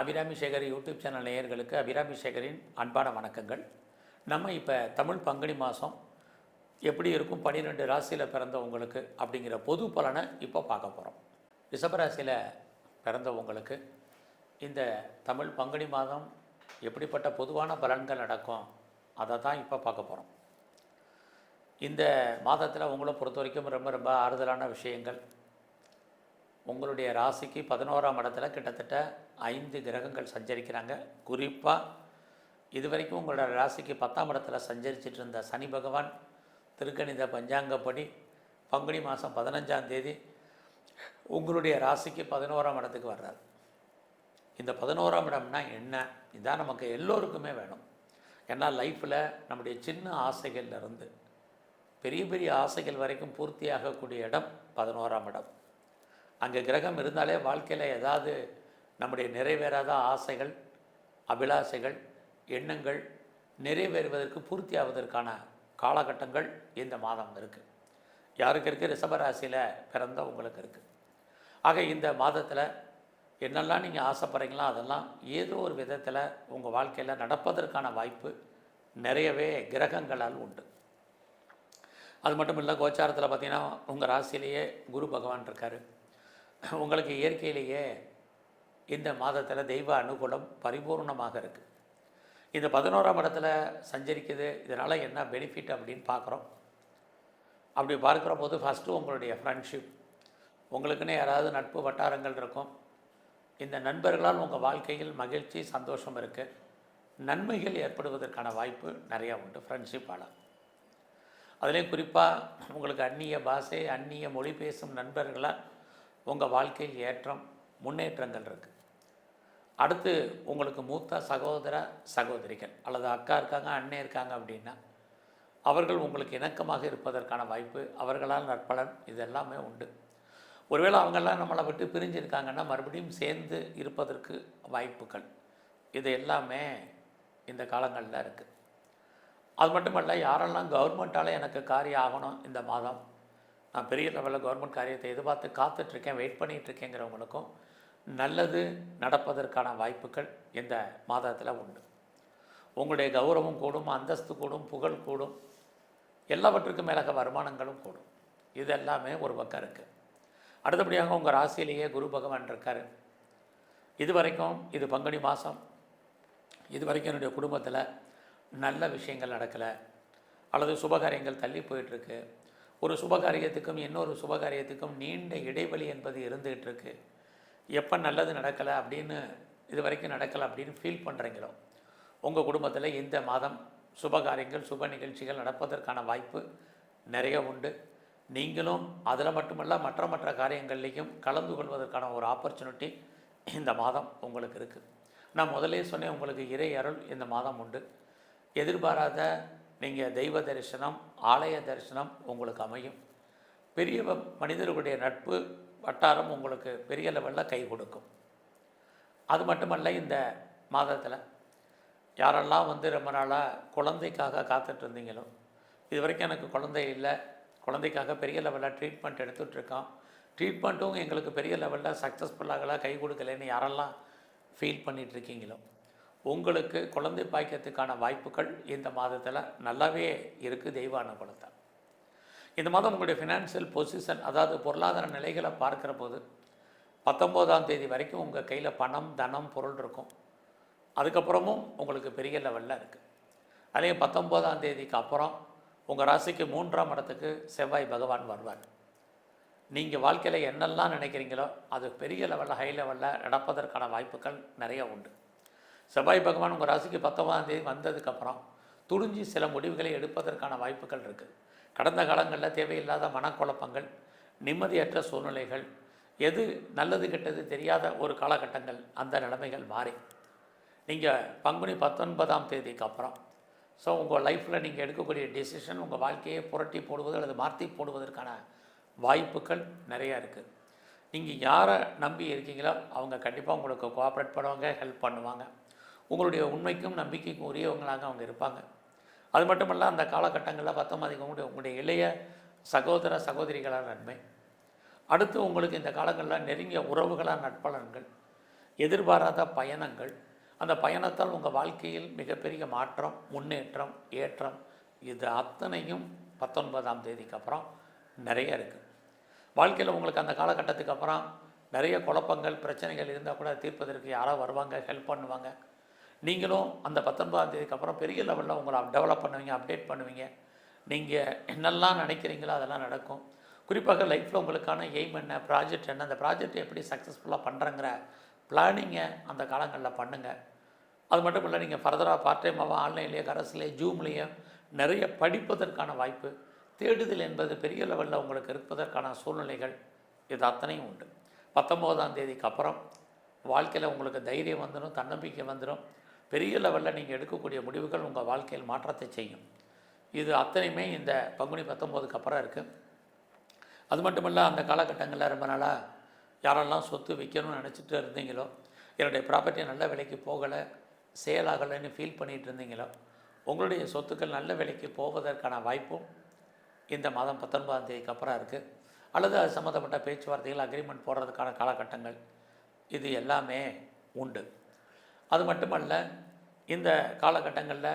Abirami Sekar YouTube channel நேயர்களுக்கு அபிராமி சேகரின் அன்பான வணக்கங்கள். நம்ம இப்போ தமிழ் பங்குனி மாதம் எப்படி இருக்கும் பன்னிரெண்டு ராசியில் பிறந்தவங்களுக்கு அப்படிங்கிற பொது பலனை இப்போ பார்க்க போகிறோம் ரிஷபராசியில் பிறந்தவங்களுக்கு இந்த தமிழ் பங்குனி மாதம் எப்படிப்பட்ட பொதுவான பலன்கள் நடக்கும் அதை தான் இப்போ பார்க்க போகிறோம் இந்த மாதத்தில் உங்களை பொறுத்த வரைக்கும் ரொம்ப ரொம்ப ஆறுதலான விஷயங்கள். உங்களுடைய ராசிக்கு பதினோராம் இடத்துல கிட்டத்தட்ட ஐந்து கிரகங்கள் சஞ்சரிக்கிறாங்க. குறிப்பாக இதுவரைக்கும் உங்களோட ராசிக்கு பத்தாம் இடத்துல சஞ்சரிச்சிட்டு இருந்த சனி பகவான் திருக்கணித பஞ்சாங்கப்படி பங்குனி மாதம் பதினஞ்சாம் தேதி உங்களுடைய ராசிக்கு பதினோராம் இடத்துக்கு வர்றார். இந்த பதினோராம் இடம்னா என்ன? இதான் நமக்கு எல்லோருக்குமே வேணும். ஏன்னா லைஃப்பில் நம்முடைய சின்ன ஆசைகள்லேருந்து பெரிய பெரிய ஆசைகள் வரைக்கும் பூர்த்தியாகக்கூடிய இடம் பதினோராம் இடம். அங்கே கிரகம் இருந்தாலே வாழ்க்கையில் ஏதாவது நம்முடைய நிறைவேறாத ஆசைகள் அபிலாசைகள் எண்ணங்கள் நிறைவேறுவதற்கு பூர்த்தியாவதற்கான காலகட்டங்கள் இந்த மாதம் இருக்குது யாருக்கு இருக்குது ரிஷபராசியில் பிறந்த உங்களுக்கு இருக்குது ஆக இந்த மாதத்தில் என்னெல்லாம் நீங்கள் ஆசைப்படுறீங்களோ அதெல்லாம் ஏதோ ஒரு விதத்தில் உங்கள் வாழ்க்கையில் நடப்பதற்கான வாய்ப்பு நிறையவே கிரகங்களால் உண்டு. அது மட்டும் இல்லை கோச்சாரத்தில் பார்த்தீங்கன்னா உங்கள் ராசியிலேயே குரு பகவான் இருக்கார். உங்களுக்கு இயற்கையிலேயே இந்த மாதத்தில் தெய்வ அனுகூலம் பரிபூர்ணமாக இருக்குது இந்த பதினோராம் இடத்துல சஞ்சரிக்குது. இதனால் என்ன பெனிஃபிட் அப்படின்னு பார்க்குறோம். அப்படி பார்க்குற போது ஃபஸ்ட்டு உங்களுடைய ஃப்ரெண்ட்ஷிப் உங்களுக்குன்னு யாராவது நட்பு வட்டாரங்கள் இருக்கும். இந்த நண்பர்களால் உங்கள் வாழ்க்கையில் மகிழ்ச்சி சந்தோஷம் இருக்குது நன்மைகள் ஏற்படுவதற்கான வாய்ப்பு நிறையா உண்டு ஃப்ரெண்ட்ஷிப்பால் அதிலே குறிப்பாக உங்களுக்கு அந்நிய பாஷை அந்நிய மொழி பேசும் நண்பர்களால் உங்கள் வாழ்க்கையில் ஏற்றம் முன்னேற்றங்கள் இருக்குது அடுத்து உங்களுக்கு மூத்த சகோதர சகோதரிகள் அல்லது அக்கா இருக்காங்க அண்ணன் இருக்காங்க அப்படின்னா அவர்கள் உங்களுக்கு இணக்கமாக இருப்பதற்கான வாய்ப்பு அவர்களால் நற்பலன் இது எல்லாமே உண்டு. ஒருவேளை அவங்கெல்லாம் நம்மளை விட்டு பிரிஞ்சிருக்காங்கன்னா மறுபடியும் சேர்ந்து இருப்பதற்கு வாய்ப்புகள். இது எல்லாமே இந்த காலங்களில் இருக்குது அது மட்டுமல்ல யாரெல்லாம் கவர்மெண்ட்டால் எனக்கு காரியம் ஆகணும் இந்த மாதம் நான் பெரிய லெவலில் கவர்மெண்ட் காரியத்தை எதிர்பார்த்து காத்துட்ருக்கேன் வெயிட் பண்ணிகிட்ருக்கேங்கிறவங்களுக்கும் நல்லது நடப்பதற்கான வாய்ப்புகள் இந்த மாதத்தில் உண்டு. உங்களுடைய கௌரவம் கூடும் அந்தஸ்து கூடும் புகழ் கூடும் எல்லாவற்றுக்கும் மேலாக வருமானங்களும் கூடும். இது எல்லாமே ஒரு பக்கம் இருக்குது அடுத்தபடியாக உங்கள் ராசியிலேயே குரு பகவான் இருக்கார். இது வரைக்கும் இது பங்குனி மாதம் இது வரைக்கும் என்னுடைய குடும்பத்தில் நல்ல விஷயங்கள் நடக்கலை. அல்லது சுபகாரியங்கள் தள்ளி போயிட்டுருக்கு ஒரு சுபகாரியத்துக்கும் இன்னொரு சுபகாரியத்துக்கும் நீண்ட இடைவெளி என்பது இருந்துகிட்டு இருக்கு எப்போ நல்லது நடக்கலை அப்படின்னு இது வரைக்கும் நடக்கலை அப்படின்னு ஃபீல் பண்ணுறீங்களோ உங்கள் குடும்பத்தில் இந்த மாதம் சுபகாரியங்கள் சுப நிகழ்ச்சிகள் நடப்பதற்கான வாய்ப்பு நிறைய உண்டு. நீங்களும் அதில் மட்டுமல்ல மற்ற மற்ற காரியங்கள்லேயும் கலந்து கொள்வதற்கான ஒரு ஆப்பர்ச்சுனிட்டி இந்த மாதம் உங்களுக்கு இருக்குது நான் முதலே சொன்னேன் உங்களுக்கு இறை அருள் இந்த மாதம் உண்டு. எதிர்பாராத நீங்கள் தெய்வ தரிசனம் ஆலய தரிசனம் உங்களுக்கு அமையும். பெரிய வ- மனிதர்களுடைய நட்பு வட்டாரம் உங்களுக்கு பெரிய லெவலில் கை கொடுக்கும். அது மட்டுமல்ல இந்த மாதத்தில் யாரெல்லாம் வந்து ரொம்ப நாளாக குழந்தைக்காக காத்துட்டு இருந்தீங்களோ இது வரைக்கும் எனக்கு குழந்தை இல்லை குழந்தைக்காக பெரிய லெவலில் ட்ரீட்மெண்ட் எடுத்துகிட்ருக்கோம் ட்ரீட்மெண்ட்டும் எங்களுக்கு பெரிய லெவலில் சக்ஸஸ்ஃபுல்லாகலாம் கை கொடுக்கலன்னு யாரெல்லாம் ஃபீல் பண்ணிகிட்ருக்கீங்களோ உங்களுக்கு குழந்தை பாய்க்கிறதுக்கான வாய்ப்புகள் இந்த மாதத்தில் நல்லாவே இருக்குது தெய்வ அனுகூலத்தை. இந்த மாதம் உங்களுடைய ஃபினான்ஷியல் பொசிஷன் அதாவது பொருளாதார நிலைகளை பார்க்குற போது பத்தொம்போதாம் தேதி வரைக்கும் உங்கள் கையில் பணம் தனம் பொருள் இருக்கும். அதுக்கப்புறமும் உங்களுக்கு பெரிய லெவலில் இருக்குது அதே பத்தொம்போதாம் தேதிக்கு அப்புறம் உங்கள் ராசிக்கு மூன்றாம் இடத்துக்கு செவ்வாய் பகவான் வருவார். நீங்கள் வாழ்க்கையில் என்னெல்லாம் நினைக்கிறீங்களோ அது பெரிய லெவலில் ஹை லெவலில் நடப்பதற்கான வாய்ப்புகள் நிறைய உண்டு. செவ்வாய் பகவான் உங்கள் ராசிக்கு பத்தொன்பதாம் தேதி வந்ததுக்கப்புறம் துணிஞ்சு சில முடிவுகளை எடுப்பதற்கான வாய்ப்புகள் இருக்குது கடந்த காலங்களில் தேவையில்லாத மனக்குழப்பங்கள் நிம்மதியற்ற சூழ்நிலைகள் எது நல்லது கெட்டது தெரியாத ஒரு காலகட்டங்கள் அந்த நிலைமைகள் மாறி. நீங்கள் பங்குனி பத்தொன்பதாம் தேதிக்கு அப்புறம் ஸோ உங்கள் லைஃப்பில் நீங்கள் எடுக்கக்கூடிய டெசிஷன் உங்கள் வாழ்க்கையை புரட்டி போடுவது அல்லது மாற்றி போடுவதற்கான வாய்ப்புகள் நிறையா இருக்குது நீங்கள் யாரை நம்பி இருக்கீங்களோ அவங்க கண்டிப்பாக உங்களுக்கு கோஆப்ரேட் பண்ணுவாங்க ஹெல்ப் பண்ணுவாங்க. உங்களுடைய உண்மைக்கும் நம்பிக்கைக்கும் உரியவங்களாக அவங்க இருப்பாங்க. அது மட்டுமல்ல அந்த காலகட்டங்களில் பத்தொன்பதுக்கு உங்களுடைய உங்களுடைய இளைய சகோதர சகோதரிகளான நன்மை. அடுத்து உங்களுக்கு இந்த காலங்களில் நெருங்கிய உறவுகளான நட்பலன்கள் எதிர்பாராத பயணங்கள். அந்த பயணத்தால் உங்கள் வாழ்க்கையில் மிகப்பெரிய மாற்றம் முன்னேற்றம் ஏற்றம் இது அத்தனையும் பத்தொன்பதாம் தேதிக்கு அப்புறம் நிறைய இருக்குது வாழ்க்கையில் உங்களுக்கு அந்த காலகட்டத்துக்கு அப்புறம் நிறைய குழப்பங்கள் பிரச்சனைகள் இருந்தால் கூட தீர்ப்பதற்கு யாரோ வருவாங்க ஹெல்ப் பண்ணுவாங்க. நீங்களும் அந்த பத்தொன்பதாம் தேதிக்கு அப்புறம் பெரிய லெவலில் உங்களை டெவலப் பண்ணுவீங்க அப்டேட் பண்ணுவீங்க. நீங்கள் என்னெல்லாம் நினைக்கிறீங்களோ அதெல்லாம் நடக்கும். குறிப்பாக லைஃப்பில் உங்களுக்கான எய்ம் என்ன ப்ராஜெக்ட் என்ன அந்த ப்ராஜெக்ட் எப்படி சக்ஸஸ்ஃபுல்லாக பண்ணுறங்கிற பிளானிங்கை அந்த காலங்களில் பண்ணுங்கள் அது மட்டும் இல்லை நீங்கள் ஃபர்தராக பார்ட் டைமாகவும் ஆன்லைன்லேயே கரஸ்லேயே ஜூம்லேயே நிறைய படிப்பதற்கான வாய்ப்பு தேடுதல் என்பது பெரிய லெவலில் உங்களுக்கு இருப்பதற்கான சூழ்நிலைகள் இது அத்தனையும் உண்டு. பத்தொம்போதாம் தேதிக்கு அப்புறம் வாழ்க்கையில் உங்களுக்கு தைரியம் வந்துடும் தன்னம்பிக்கை வந்துடும் பெரிய லெவலில் நீங்கள் எடுக்கக்கூடிய முடிவுகள் உங்கள் வாழ்க்கையில் மாற்றத்தை செய்யும். இது அத்தனையுமே இந்த பங்குனி பத்தொம்போதுக்கு அப்புறம் இருக்குது அது மட்டும் இல்லை அந்த காலகட்டங்களில் ரொம்ப நாளாக யாரெல்லாம் சொத்து விற்கணும்னு நினச்சிட்டு இருந்தீங்களோ என்னுடைய ப்ராப்பர்ட்டி நல்ல விலைக்கு போகலை சேல் ஆகலைன்னு ஃபீல் பண்ணிகிட்டு இருந்தீங்களோ உங்களுடைய சொத்துக்கள் நல்ல விலைக்கு போவதற்கான வாய்ப்பும் இந்த மாதம் பத்தொன்பதாம் தேதிக்கு அப்புறம் இருக்குது அல்லது அது சம்மந்தப்பட்ட பேச்சுவார்த்தைகள் அக்ரிமெண்ட் போடுறதுக்கான காலகட்டங்கள் இது எல்லாமே உண்டு. அது மட்டுமல்ல இந்த காலகட்டங்களில்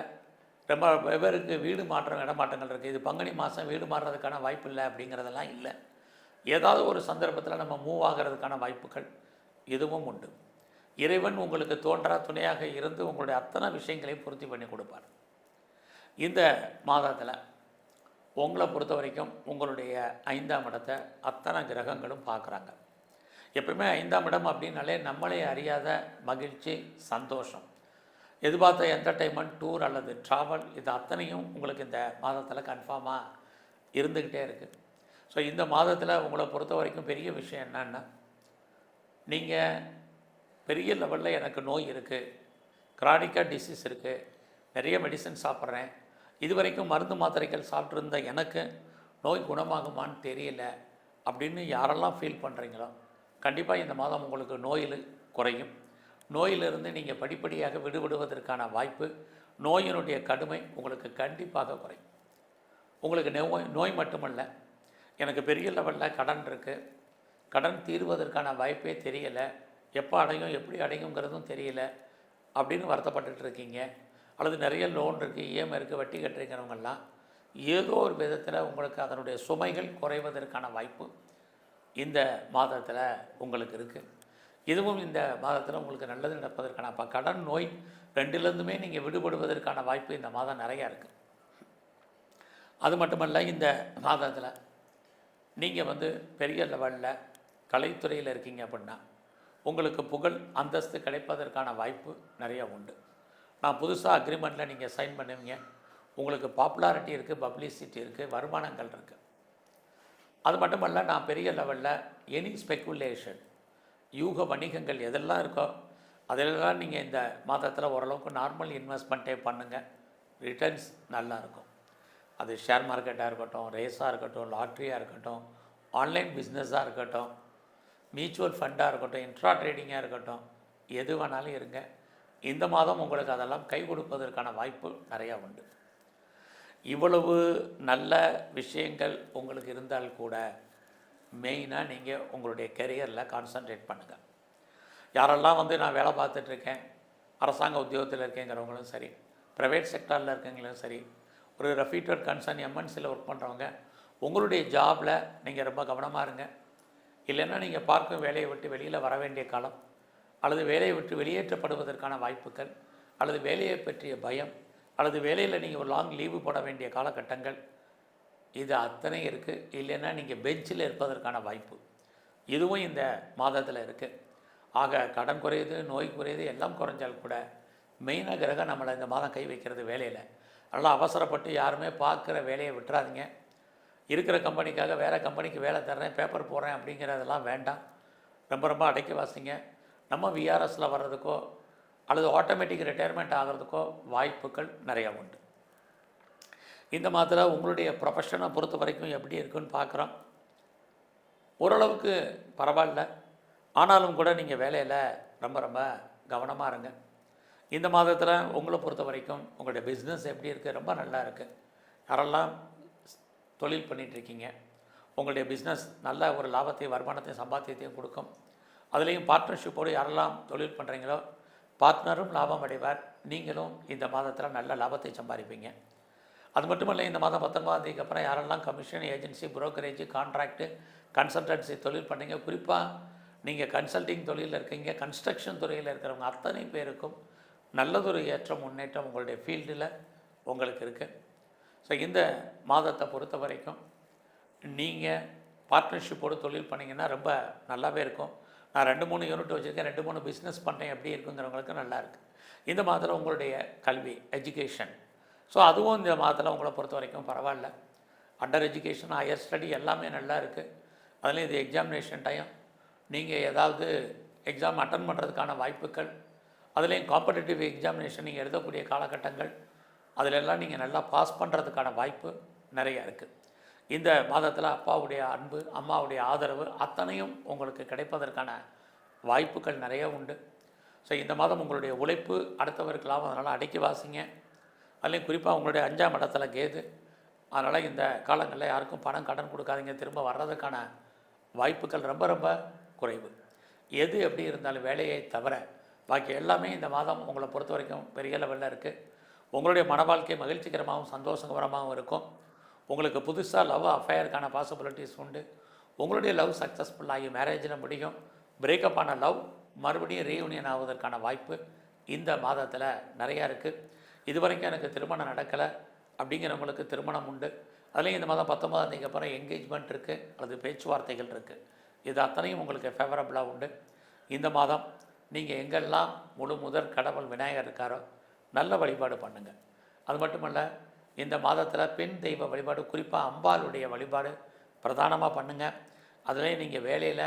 ரொம்ப வெவ்வேறுக்கு வீடு மாற்றம் இடமாற்றங்கள் இருக்குது இது பங்குனி மாதம் வீடு மாறுறதுக்கான வாய்ப்பு இல்லை அப்படிங்கிறதெல்லாம் இல்லை. ஏதாவது ஒரு சந்தர்ப்பத்தில் நம்ம மூவ் ஆகிறதுக்கான வாய்ப்புகள் இதுவும் உண்டு. இறைவன் உங்களுக்கு தோன்றா துணையாக இருந்து உங்களுடைய அத்தனை விஷயங்களையும் பூர்த்தி பண்ணி கொடுப்பார். இந்த மாதத்தில் உங்களை பொறுத்த வரைக்கும் உங்களுடைய ஐந்தாம் இடத்தை அத்தனை கிரகங்களும் பார்க்குறாங்க. எப்பவுமே ஐந்தாம் இடம் அப்படின்னாலே நம்மளே அறியாத மகிழ்ச்சி சந்தோஷம். எதிர்பார்த்த என்டர்டைன்மெண்ட் டூர் அல்லது ட்ராவல் இது அத்தனையும் உங்களுக்கு இந்த மாதத்தில் கன்ஃபார்மாக இருந்துக்கிட்டே இருக்குது ஸோ இந்த மாதத்தில் உங்களை பொறுத்த வரைக்கும் பெரிய விஷயம் என்னன்னா நீங்கள் பெரிய லெவலில் எனக்கு நோய் இருக்குது கிரானிக்காக டிசீஸ் இருக்குது நிறைய மெடிசன் சாப்பிட்றேன். இது வரைக்கும் மருந்து மாத்திரைகள் சாப்பிட்ருந்த எனக்கு நோய் குணமாகுமான்னு தெரியல அப்படின்னு யாரெல்லாம் ஃபீல் பண்ணுறீங்களோ கண்டிப்பாக இந்த மாதம் உங்களுக்கு நோயில் குறையும். நோயிலிருந்து நீங்கள் படிப்படியாக விடுபடுவதற்கான வாய்ப்பு நோயினுடைய கடுமை உங்களுக்கு கண்டிப்பாக குறையும். உங்களுக்கு நோய் நோய் மட்டுமல்ல எனக்கு பெரிய லெவலில் கடன் இருக்குது கடன் தீர்வதற்கான வாய்ப்பே தெரியலை. எப்போ அடையும் எப்படி அடையுங்கிறதும் தெரியல. அப்படின்னு வருத்தப்பட்டுட்டு இருக்கீங்க. அல்லது நிறைய லோன் இருக்குது இஎம்ஐ இருக்குது வட்டி கட்டுறீங்கிறவங்கெல்லாம் ஏதோ ஒரு விதத்தில் உங்களுக்கு அதனுடைய சுமைகள் குறைவதற்கான வாய்ப்பு இந்த மாதத்தில் உங்களுக்கு இருக்குது இதுவும் இந்த மாதத்தில் உங்களுக்கு நல்லது நடப்பதற்கான அப்போ கடன் நோய் ரெண்டுலேருந்துமே நீங்கள் விடுபடுவதற்கான வாய்ப்பு இந்த மாதம் நிறையா இருக்குது அது மட்டுமல்ல இந்த மாதத்தில் நீங்கள் வந்து பெரிய லெவலில் கலைத்துறையில் இருக்கீங்க அப்படின்னா உங்களுக்கு புகழ் அந்தஸ்து கிடைப்பதற்கான வாய்ப்பு நிறைய உண்டு. நான் புதுசாக அக்ரிமெண்ட்டில் நீங்கள் சைன் பண்ணுவீங்க. உங்களுக்கு பாப்புலாரிட்டி இருக்குது பப்ளிசிட்டி இருக்குது வருமானங்கள் இருக்குது அது மட்டுமல்ல நான் பெரிய லெவலில் எனி ஸ்பெக்குலேஷன் யூக வணிகங்கள் எதெல்லாம் இருக்கோ அதெல்லாம் நீங்கள் இந்த மாதத்தில் ஓரளவுக்கு நார்மல் இன்வெஸ்ட்மெண்ட்டே பண்ணுங்கள் ரிட்டர்ன்ஸ் நல்லாயிருக்கும் அது ஷேர் மார்க்கெட்டாக இருக்கட்டும் ரேஸாக இருக்கட்டும் லாட்ரியாக இருக்கட்டும் ஆன்லைன் பிஸ்னஸாக இருக்கட்டும் மியூச்சுவல் ஃபண்டாக இருக்கட்டும் இன்ட்ரா ட்ரேடிங்காக இருக்கட்டும் எது வேணாலும் இருங்க. இந்த மாதம் உங்களுக்கு அதெல்லாம் கை கொடுப்பதற்கான வாய்ப்பு நிறையா உண்டு. இவ்வளவு நல்ல விஷயங்கள் உங்களுக்கு இருந்தால் கூட மெயினாக நீங்கள் உங்களுடைய கெரியரில் கான்சன்ட்ரேட் பண்ணுங்கள் யாரெல்லாம் வந்து நான் வேலை பார்த்துட்ருக்கேன் அரசாங்க உத்தியோகத்தில் இருக்கேங்கிறவங்களும் சரி ப்ரைவேட் செக்டாரில் இருக்கவங்களும் சரி ஒரு ரெஃபீட்டட் கன்சர்ன் எம்என்சியில் ஒர்க் பண்ணுறவங்க உங்களுடைய ஜாபில் நீங்கள் ரொம்ப கவனமாக இருங்க. இல்லைன்னா நீங்கள் பார்க்கும் வேலையை விட்டு வெளியில் வர வேண்டிய காலம் அல்லது வேலையை விட்டு வெளியேற்றப்படுவதற்கான வாய்ப்புகள் அல்லது வேலையை பற்றிய பயம் அல்லது வேலையில் நீங்கள் ஒரு லாங் லீவு போட வேண்டிய காலகட்டங்கள் இது அத்தனை இருக்குது இல்லைன்னா நீங்கள் பெஞ்சில் இருப்பதற்கான வாய்ப்பு. இதுவும் இந்த மாதத்தில் இருக்குது ஆக கடன் குறையுது நோய் குறையுது எல்லாம் குறைஞ்சால் கூட மெயினாக கிரகம் நம்மளை இந்த மாதம் கை வைக்கிறது வேலையில். நல்லா அவசரப்பட்டு யாருமே பார்க்குற வேலையை விட்டுறாதீங்க. இருக்கிற கம்பெனிக்காக வேறு கம்பெனிக்கு வேலை தர்றேன் பேப்பர் போடுறேன் அப்படிங்கிறதெல்லாம் வேண்டாம். ரொம்ப ரொம்ப அடைக்க வாசிங்க. நம்ம விஆர்எஸில் வர்றதுக்கோ அல்லது ஆட்டோமேட்டிக் ரிட்டையர்மெண்ட் ஆகிறதுக்கோ வாய்ப்புகள் நிறையா உண்டு. இந்த மாதத்தில் உங்களுடைய ப்ரொஃபஷனை பொறுத்த வரைக்கும் எப்படி இருக்குன்னு பார்க்குறோம். ஓரளவுக்கு பரவாயில்ல. ஆனாலும் கூட நீங்கள் வேலையில் ரொம்ப ரொம்ப கவனமாக இருங்க. இந்த மாதத்தில் உங்களை பொறுத்த வரைக்கும் உங்களுடைய பிஸ்னஸ் எப்படி இருக்குது ரொம்ப நல்லா இருக்குது யாரெல்லாம் தொழில் பண்ணிகிட்ருக்கீங்க உங்களுடைய பிஸ்னஸ் நல்ல ஒரு லாபத்தையும் வருமானத்தையும் சம்பாத்தியத்தையும் கொடுக்கும். அதுலேயும் பார்ட்னர்ஷிப்போடு யாரெல்லாம் தொழில் பண்ணுறீங்களோ பார்ட்னரும் லாபம் அடைவார் நீங்களும் இந்த மாதத்தில் நல்ல லாபத்தை சம்பாதிப்பீங்க. அது மட்டும் இல்லை இந்த மாதம் பத்தொன்பதாம் தேதிக்கு அப்புறம் யாரெல்லாம் commission agency brokerage contract consultancy தொழில் பண்ணீங்க குறிப்பாக நீங்கள் கன்சல்டிங் தொழிலில் இருக்கீங்க கன்ஸ்ட்ரக்ஷன் துறையில் இருக்கிறவங்க அத்தனை பேருக்கும் நல்லதொரு ஏற்ற முன்னேற்றம் உங்களுடைய ஃபீல்டில் உங்களுக்கு இருக்குது ஸோ இந்த மாதத்தை பொறுத்த வரைக்கும் நீங்கள் பார்ட்னர்ஷிப்போடு தொழில் பண்ணிங்கன்னா ரொம்ப நல்லாவே இருக்கும். நான் ரெண்டு மூணு யூனிட் வச்சுருக்கேன் ரெண்டு மூணு பிஸ்னஸ் பண்ணேன் எப்படி இருக்குங்கிறவங்களுக்கு நல்லா இருக்குது இந்த மாதத்தில் உங்களுடைய கல்வி எஜுகேஷன் ஸோ அதுவும் இந்த மாதத்தில் உங்களை பொறுத்த வரைக்கும் பரவாயில்ல. அண்டர் எஜுகேஷன் ஹையர் ஸ்டடி எல்லாமே நல்லா இருக்குது அதுலேயும் இது எக்ஸாமினேஷன் டைம் நீங்கள் ஏதாவது எக்ஸாம் அட்டன் பண்ணுறதுக்கான வாய்ப்புகள். அதுலேயும் காம்படிட்டிவ் எக்ஸாமினேஷன் நீங்கள் எழுதக்கூடிய காலகட்டங்கள். அதிலெல்லாம் நீங்கள் நல்லா பாஸ் பண்ணுறதுக்கான வாய்ப்பு நிறைய இருக்குது இந்த மாதத்தில் அப்பாவுடைய அன்பு அம்மாவுடைய ஆதரவு அத்தனையும் உங்களுக்கு கிடைப்பதற்கான வாய்ப்புகள் நிறைய உண்டு. ஸோ இந்த மாதம் உங்களுடைய உழைப்பு அடுத்தவருக்கு லாபம் அதனால் அடக்கி வாசிங்க. அதுலேயும் குறிப்பாக உங்களுடைய அஞ்சாம் இடத்துல கேது. அதனால் இந்த காலங்களில் யாருக்கும் பணம் கடன் கொடுக்காதீங்க. திரும்ப வர்றதுக்கான வாய்ப்புகள் ரொம்ப ரொம்ப குறைவு. எது எப்படி இருந்தாலும் வேலையை தவிர பாக்கி எல்லாமே இந்த மாதம் உங்களை பொறுத்த வரைக்கும் பெரிய லெவலில் இருக்குது உங்களுடைய மன வாழ்க்கை மகிழ்ச்சிகரமாகவும் சந்தோஷகரமாகவும் இருக்கும். உங்களுக்கு புதுசாக லவ் அஃபையருக்கான பாசிபிலிட்டிஸ் உண்டு. உங்களுடைய லவ் சக்ஸஸ்ஃபுல் ஆகி மேரேஜில் முடியும். பிரேக்கப் ஆன லவ் மறுபடியும் ரீயூனியன் ஆவதற்கான வாய்ப்பு இந்த மாதத்தில் நிறையா இருக்குது இது வரைக்கும் எனக்கு திருமணம் நடக்கலை அப்படிங்கிறவங்களுக்கு திருமணம் உண்டு. அதுலேயும் இந்த மாதம் பத்தொன்பதாம் தேதிக்கு அப்புறம் என்கேஜ்மெண்ட் இருக்குது அல்லது பேச்சுவார்த்தைகள் இருக்குது இது அத்தனையும் உங்களுக்கு ஃபேவரபுளாக உண்டு. இந்த மாதம் நீங்கள் எங்கெல்லாம் முழு முதற் கடவுள் விநாயகர் இருக்காரோ நல்ல வழிபாடு பண்ணுங்கள் அது மட்டுமல்ல இந்த மாதத்தில் பெண் தெய்வ வழிபாடு குறிப்பாக அம்பாளுடைய வழிபாடு பிரதானமாக பண்ணுங்கள் அதிலே நீங்கள் வேலையில்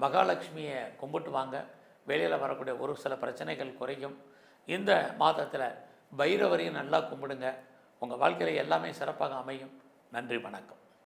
மகாலட்சுமியை கும்பிட்டு வாங்க. வேலையில் வரக்கூடிய ஒரு சில பிரச்சனைகள் குறையும். இந்த மாதத்தில் பைரவரையும் நல்லா கும்பிடுங்க. உங்கள் வாழ்க்கையில் எல்லாமே சிறப்பாக அமையும். நன்றி வணக்கம்.